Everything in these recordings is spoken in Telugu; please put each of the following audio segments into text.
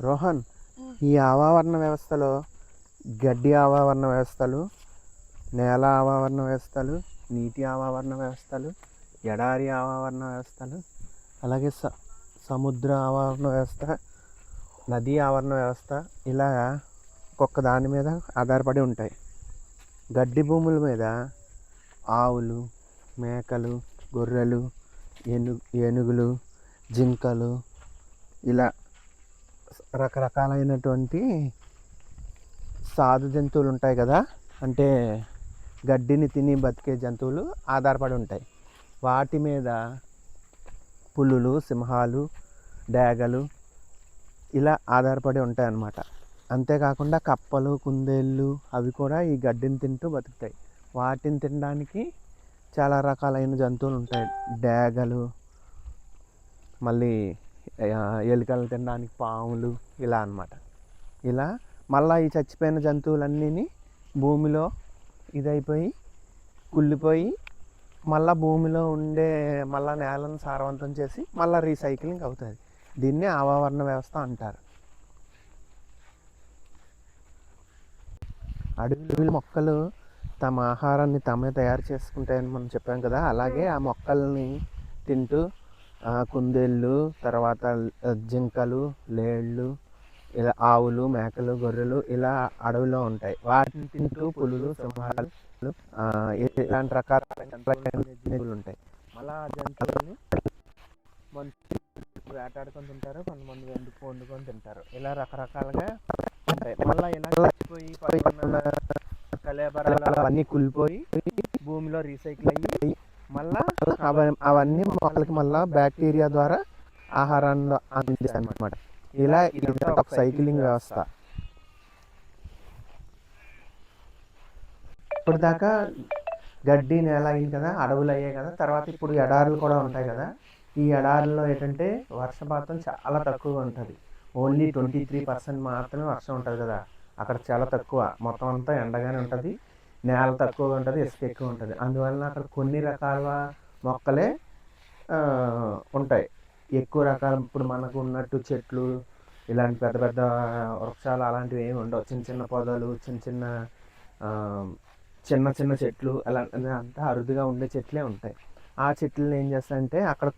రోహన్ ఈ ఆవావరణ వ్యవస్థలో గడ్డి ఆవావరణ వ్యవస్థలు నేల ఆవావరణ వ్యవస్థలు నీటి ఆవావరణ వ్యవస్థలు ఎడారి ఆవావరణ వ్యవస్థలు అలాగే స సముద్ర ఆవరణ వ్యవస్థ నదీ ఆవరణ వ్యవస్థ ఇలా ఒక్కొక్క దాని మీద ఆధారపడి ఉంటాయి. గడ్డి భూముల మీద ఆవులు మేకలు గొర్రెలు ఏను ఏనుగులు జింకలు ఇలా రకరకాలైనటువంటి సాధు జంతువులు ఉంటాయి కదా. అంటే గడ్డిని తిని బతికే జంతువులు ఆధారపడి ఉంటాయి. వాటి మీద పులులు సింహాలు డేగలు ఇలా ఆధారపడి ఉంటాయి అన్నమాట అంతేకాకుండా కప్పలు కుందేళ్ళు అవి కూడా ఈ గడ్డిని తింటూ బతుకుతాయి. వాటిని తినడానికి చాలా రకాలైన జంతువులు ఉంటాయి. డేగలు మళ్ళీ ఎలుకలు తినడానికి పాములు ఇలా అన్నమాట. ఇలా మళ్ళీ ఈ చచ్చిపోయిన జంతువులన్నీ భూమిలో ఇదైపోయి కుళ్ళిపోయి మళ్ళీ భూమిలో ఉండే మళ్ళీ నేలను సారవంతం చేసి మళ్ళీ రీసైక్లింగ్ అవుతుంది. దీన్ని ఆవావరణ వ్యవస్థ అంటారు. అడవిలో మొక్కలు తమ ఆహారాన్ని తమే తయారు చేసుకుంటాయని మనం చెప్పాం కదా. అలాగే ఆ మొక్కల్ని తింటూ కుందేళ్ళు తర్వాత జింకలు లేళ్ళు ఇలా ఆవులు మేకలు గొర్రెలు ఇలా అడవిలో ఉంటాయి. వాటిని తింటూ పులులు సింహాలు ఇలాంటి రకాల జంతువులు ఉంటాయి. మళ్ళీ ఆ జంతువులని మనుషులు వేటాడుకొని తింటారు కొంతమంది వండుకు వండుకొని తింటారు. ఇలా రకరకాలుగా ఉంటాయి. మళ్ళీ ఇలా చచ్చిపోయి కలేబరాలు అవన్నీ కులిపోయి భూమిలో రీసైకిల్ అయ్యి అవన్నీ మొక్కలకి మళ్ళా బ్యాక్టీరియా ద్వారా ఆహారాన్ని అందిస్తాయి అన్నమాట ఇలా ఇదంతా ఒక సైక్లింగ్ వ్యవస్థ. ఇప్పుడు దాకా గడ్డి నేల అయింది కదా అడవులు అయ్యాయి కదా తర్వాత ఇప్పుడు ఎడారులు కూడా ఉంటాయి కదా. ఈ ఎడారుల్లో ఏంటంటే వర్షపాతం చాలా తక్కువగా ఉంటుంది. ఓన్లీ ట్వంటీ త్రీ పర్సెంట్ మాత్రమే వర్షం ఉంటుంది కదా. అక్కడ చాలా తక్కువ. మొత్తం అంతా ఎండగానే ఉంటుంది. నేల తక్కువగా ఉంటుంది ఇసుక ఎక్కువ ఉంటుంది. అందువలన అక్కడ కొన్ని రకాల మొక్కలే ఉంటాయి. ఎక్కువ రకాల ఇప్పుడు మనకు ఉన్నట్టు చెట్లు ఇలాంటి పెద్ద పెద్ద వృక్షాలు అలాంటివి ఏమి ఉండవు. చిన్న చిన్న పొదలు చిన్న చిన్న చిన్న చిన్న చెట్లు అలా అంతా అరుదుగా ఉండే చెట్లే ఉంటాయి. ఆ చెట్లను ఏం చేస్తాయంటే అక్కడ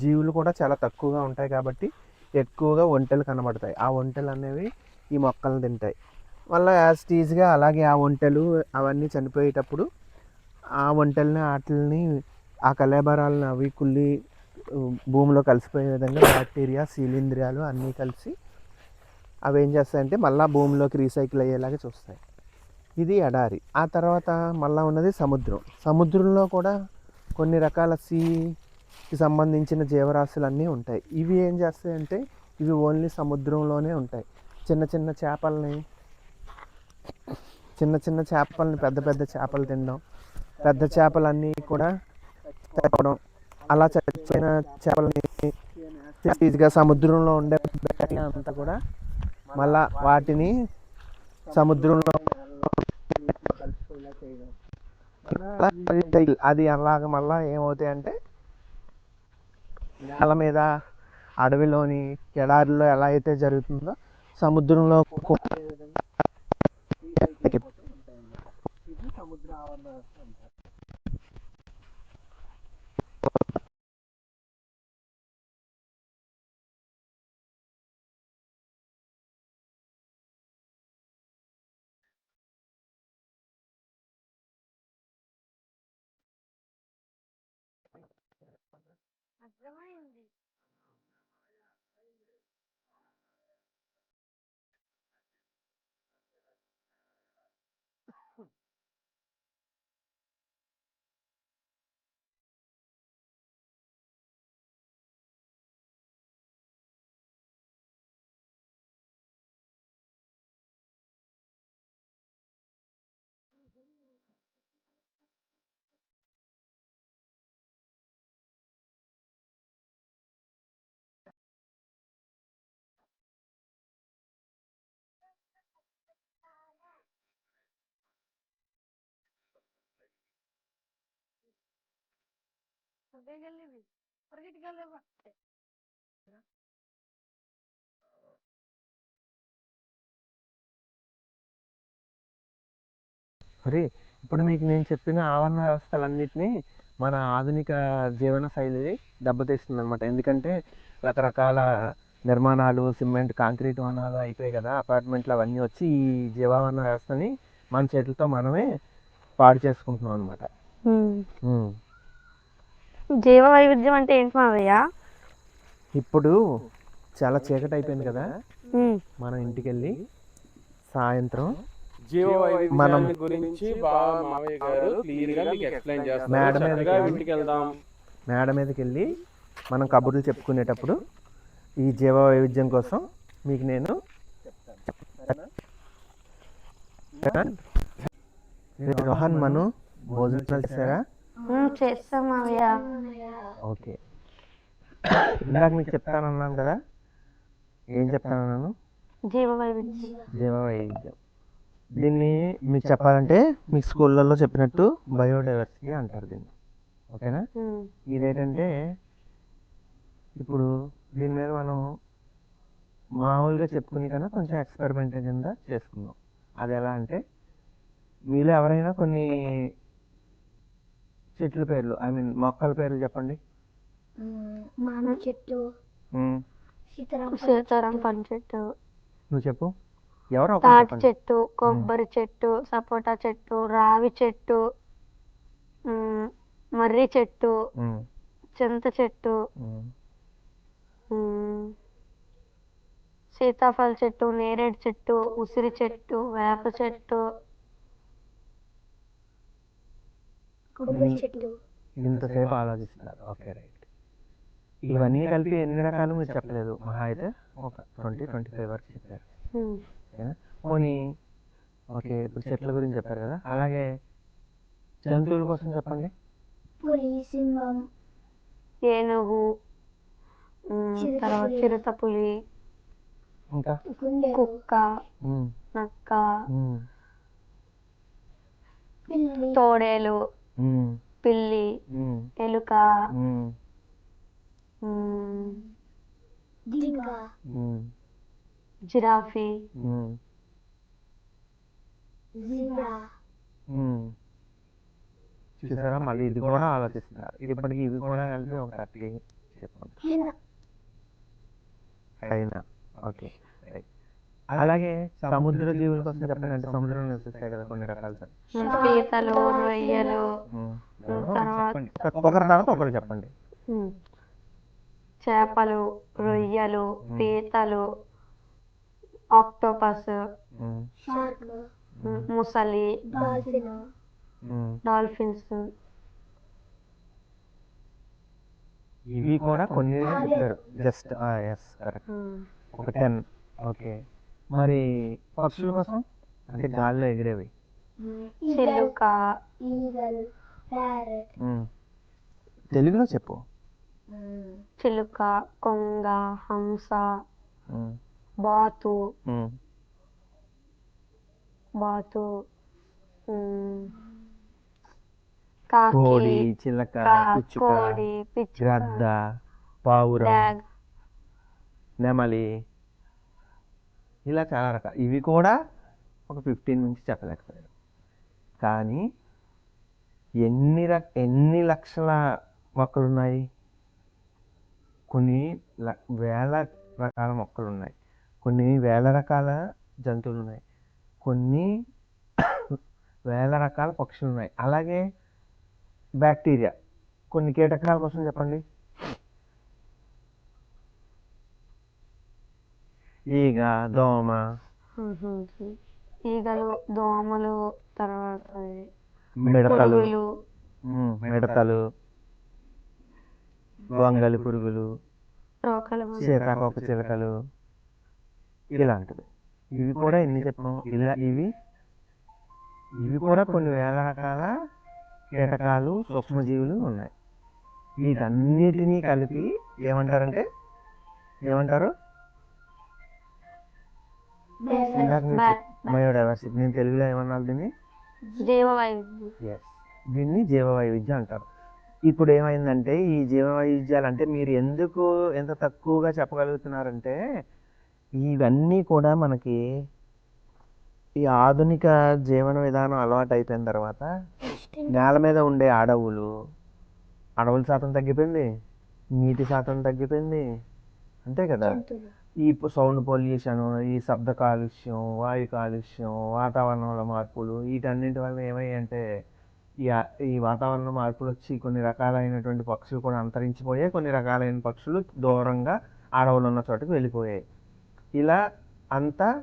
జీవులు కూడా చాలా తక్కువగా ఉంటాయి కాబట్టి ఎక్కువగా ఒంటెలు కనబడతాయి. ఆ ఒంటెలు అనేవి ఈ మొక్కలను తింటాయి. మళ్ళీ యాజ్ టీజ్గా అలాగే ఆ ఒంటెలు అవన్నీ చనిపోయేటప్పుడు ఆ ఒంటెల్ని వాటిని ఆ కళాభారాలను అవి కుళ్ళి భూమిలో కలిసిపోయే విధంగా బ్యాక్టీరియా శీలింద్రియాలు అన్నీ కలిసి అవి ఏం చేస్తాయంటే మళ్ళీ భూమిలోకి రీసైకిల్ అయ్యేలాగా చూస్తాయి. ఇది ఎడారి. ఆ తర్వాత మళ్ళీ ఉన్నది సముద్రం. సముద్రంలో కూడా కొన్ని రకాల సీకి సంబంధించిన జీవరాశులు అన్నీ ఉంటాయి. ఇవి ఏం చేస్తాయంటే ఇవి ఓన్లీ సముద్రంలోనే ఉంటాయి. చిన్న చిన్న చేపల్ని చిన్న చిన్న చేపల్ని పెద్ద పెద్ద చేపలు తినడం పెద్ద చేపలన్నీ కూడా చనిపోవడం అలా చచ్చిన చేపలని ఈజీగా సముద్రంలో ఉండే బ్యాక్టీరియా అంతా కూడా మళ్ళా వాటిని సముద్రంలో అది అలాగ మళ్ళా ఏమవుతాయి అంటే నేల మీద అడవిలోని ఎడారిలో ఎలా అయితే జరుగుతుందో సముద్రంలో సముద్ర ఆవరణ సముద్ర ఆవరణ गले ఇప్పుడు మీకు నేను చెప్పిన ఆవరణ వ్యవస్థలన్నింటినీ మన ఆధునిక జీవన శైలి దెబ్బతీస్తుంది అనమాట ఎందుకంటే రకరకాల నిర్మాణాలు సిమెంట్ కాంక్రీట్ వనాలు అయిపోయాయి కదా అపార్ట్మెంట్లు అవన్నీ వచ్చి ఈ జీవావరణ వ్యవస్థని మన చేతులతో మనమే పాడు చేసుకుంటున్నాం అనమాట జీవ వైవిధ్యం అంటే ఏంటి మావయ్య? ఇప్పుడు చాలా చీకటి అయిపోయింది కదా. మనం ఇంటికి వెళ్ళి సాయంత్రం జీవ మనం గురించి బాగా మావయ్య గారు క్లియర్గా మీకు ఎక్స్ప్లెయిన్ చేస్తారు. మేడం మీదకి ఇంటికి వెళ్దాం మేడ మీదకి వెళ్ళి మనం కబుర్లు చెప్పుకునేటప్పుడు ఈ జీవ వైవిధ్యం కోసం మీకు నేను రోహన్ మను భోజనాలు చేశారా? చేస్తాం మావయ్య ఓకే. ఇందాక మీకు చెప్తానన్నాను కదా? ఏం చెప్తానన్నాను జీవ వైవిధ్యం. జీవ వైవిధ్యం. దీన్ని మీకు చెప్పాలంటే మీకు స్కూళ్ళల్లో చెప్పినట్టు బయోడైవర్సిటీ అంటారు దీన్ని. ఓకేనా. ఇదేంటంటే ఇప్పుడు దీని మీద మనం మామూలుగా చెప్పుకునే కన్నా కొంచెం ఎక్స్పెరిమెంట్ కింద చేసుకుందాం. అది ఎలా అంటే మీలో ఎవరైనా కొన్ని చెట్ల పేర్లు ఐ మీన్ మొక్కల పేర్లు చెప్పండి. మామిడి చెట్టు సీతారాం సీతారాం పండు చెట్టు. నువ్వు చెప్పు. ఎవరో తాటి చెట్టు కొబ్బరి చెట్టు సపోటా చెట్టు రావి చెట్టు మర్రి చెట్టు చింత చెట్టు సీతాఫల చెట్టు నేరేడు చెట్టు ఉసిరి చెట్టు వేప చెట్టు కొబ్బరి ఇంతసేపు ఆలోచిస్తున్నారు. Okay right. ఇవన్నీ కలిపి ఎన్ని రకాలు మీరు చెప్పలేదు. మహా అయితే ఒక ట్వంటీ ట్వంటీ ఫైవ్ వరకు చెప్పారు. పోనీ ఓకే ఇప్పుడు చెట్ల గురించి చెప్పారు కదా. అలాగే జంతువుల కోసం చెప్పండి. పులి సింహం ఏనుగు తర్వాత. చిరుత పులి ఇంకా? కుక్క నక్క తోడేలు పిల్లి ఉమ్, ఎలుక ఉమ్, ఉమ్, జింక. ఉమ్, జిరాఫీ. ఉమ్, జిబ్రా. ఉమ్. చూసారా? మళ్ళీ ఇది కూడా ఆలోచిస్తున్నారు. ఇప్పటికి ఇవి కూడా కలిపి ఒక థర్టీ చెప్పండి. హెన. అయినా ఓకే. అలాగే సముద్ర జీవుల కోసం చెప్పండి అంటే సముద్రంలో నివసిస్తాయి కదా కొన్ని రకాల పీతలు రొయ్యలు. తర్వాత ఒకరి తర్వాత ఒకరు చెప్పండి. చేపలు రొయ్యలు పీతలు ఆక్టోపస్ ముసలి. డాల్ఫిన్స్. ఇవి కూడా కొన్ని చెప్పారు. జస్ట్ ఎస్ కరెక్ట్ ఒక టెన్ ఓకే. మరి పక్షుల కోసం అంటే గాల్లో ఎగిరేవి. చిలుక ఈగల్ ప్యారెట్ ఉమ్. తెలుగులో చెప్పు. చిలుక కొంగ హంస బాతు. బాతు. కోడి చిలక కోడి గ్రద్ద పావురం నెమలి ఇలా చాలా రకాలు. ఇవి కూడా ఒక ఫిఫ్టీన్ నుంచి చెప్పలేకపోయారు. కానీ ఎన్ని రక ఎన్ని లక్షల మొక్కలు ఉన్నాయి కొన్ని ల- వేల రకాల మొక్కలు ఉన్నాయి కొన్ని వేల రకాల జంతువులు ఉన్నాయి కొన్ని వేల రకాల పక్షులు ఉన్నాయి అలాగే బ్యాక్టీరియా. కొన్ని కీటకాల కోసం చెప్పండి. ఈగ దోమ. ఈగలు దోమలు తర్వాత మిడతలు. పురుగులు. మిడతలు. గొంగలి పురుగులు. రోకలు సీతాకోక చిలకలు. ఇలాంటివి. ఇవి కూడా ఎన్ని చెప్పాము ఇలా ఇవి. ఇవి కూడా కొన్ని వేల రకాల కీటకాలు సూక్ష్మజీవులు ఉన్నాయి. వీటన్నిటినీ కలిపి ఏమంటారంటే? ఏమంటారు? బయోడైవర్సిటీ నేను తెలుగులో ఏమన్నారు దీన్ని? జీవ వైవిధ్యం దీన్ని జీవ వైవిధ్యం అంటారు. ఇప్పుడు ఏమైందంటే ఈ జీవ వైవిధ్యాలు అంటే మీరు ఎందుకు ఎంత తక్కువగా చెప్పగలుగుతున్నారంటే ఇవన్నీ కూడా మనకి ఈ ఆధునిక జీవన విధానం అలవాటు అయిపోయిన తర్వాత నేల మీద ఉండే అడవులు అడవుల శాతం తగ్గిపోయింది నీటి శాతం తగ్గిపోయింది అంతే కదా? ఈ సౌండ్ పొల్యూషన్ ఈ శబ్ద కాలుష్యం వాయు కాలుష్యం వాతావరణంలో మార్పులు వీటన్నింటి వల్ల ఏమయ్యంటే ఈ ఈ వాతావరణ మార్పులు వచ్చి కొన్ని రకాలైనటువంటి పక్షులు కూడా అంతరించిపోయాయి. కొన్ని రకాలైన పక్షులు దూరంగా అడవులు ఉన్న చోటుకు వెళ్ళిపోయాయి. ఇలా అంతా